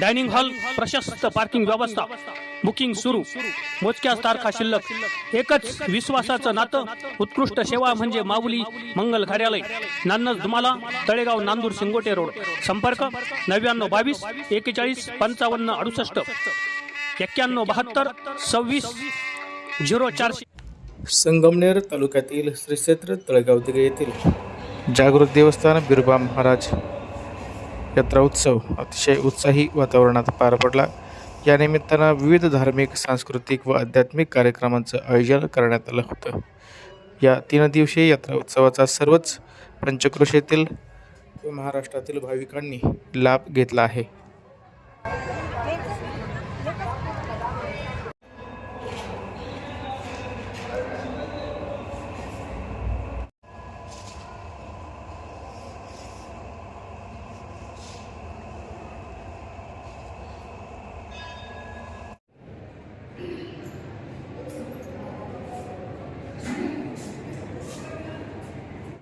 Dining hall प्रशस्त parking व्यवस्था. Booking सुरू. मोजक्याच तारखा शिल्लक. एकच विश्वासाचं नातं. उत्कृष्ट सेवा म्हणजे माऊली मंगल कार्यालय. नान्नज धुमाला तळेगाव नांदूर सिंगोटे रोड. संपर्क नव्याण्णव बावीस एकेचाळीस पंचावन्न अडुसष्ट. एक्क्याण्णव बहात्तर सव्वीस झिरो चारशे संगमनेर तालुक्यातील श्री क्षेत्र तळेगाव दिघे येथील जागृत देवस्थान बिरबा महाराज. यात्रा उत्सव अतिशय उत्साही वातावरणात पार पडला. या निमित्तानं विविध धार्मिक सांस्कृतिक व आध्यात्मिक कार्यक्रमांचं आयोजन करण्यात आलं होतं. या तीन दिवसीय यात्रा उत्सवाचा सर्वच पंचक्रोशीतील महाराष्ट्रातील भाविकांनी लाभ घेतला आहे.